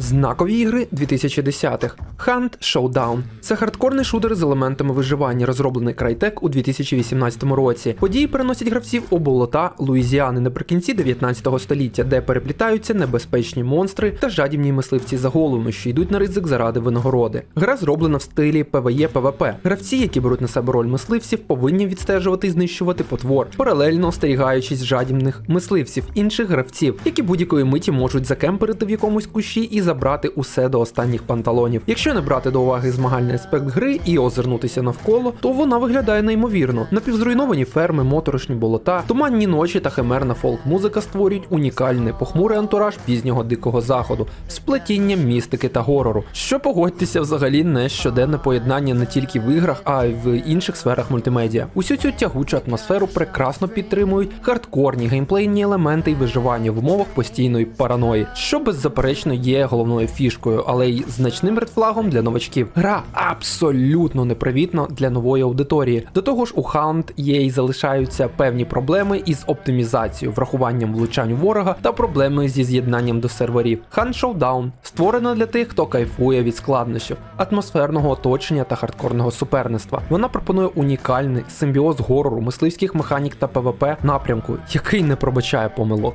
Знакові ігри 2010-х. Hunt Showdown. Це хардкорний шутер з елементами виживання, розроблений Crytek у 2018 році. Події переносять гравців у болота Луїзіани наприкінці 19 століття, де переплітаються небезпечні монстри та жадібні мисливці за головами, що йдуть на ризик заради винагороди. Гра зроблена в стилі PvE PvP. Гравці, які беруть на себе роль мисливців, повинні відстежувати і знищувати потвор, паралельно остерігаючись жадібних мисливців інших гравців, які будь-якої миті можуть закемперити в якомусь кущі і забрати усе до останніх панталонів. Якщо не брати до уваги змагальний аспект гри і озирнутися навколо, то вона виглядає неймовірно. Напівзруйновані ферми, моторошні болота, туманні ночі та химерна фолк-музика створюють унікальний похмурий антураж пізнього дикого заходу, сплетіння містики та горору. Що погодьтеся, взагалі не щоденне поєднання не тільки в іграх, а й в інших сферах мультимедіа. Усю цю тягучу атмосферу прекрасно підтримують хардкорні геймплейні елементи і виживання в умовах постійної параної, що беззаперечно є головною фішкою, але й значним редфлагом для новачків. Гра абсолютно непривітна для нової аудиторії. До того ж, у Hunt є і залишаються певні проблеми із оптимізацією, врахуванням влучань ворога та проблеми зі з'єднанням до серверів. Hunt Showdown створена для тих, хто кайфує від складнощів, атмосферного оточення та хардкорного суперництва. Вона пропонує унікальний симбіоз горору, мисливських механік та ПВП напрямку, який не пробачає помилок.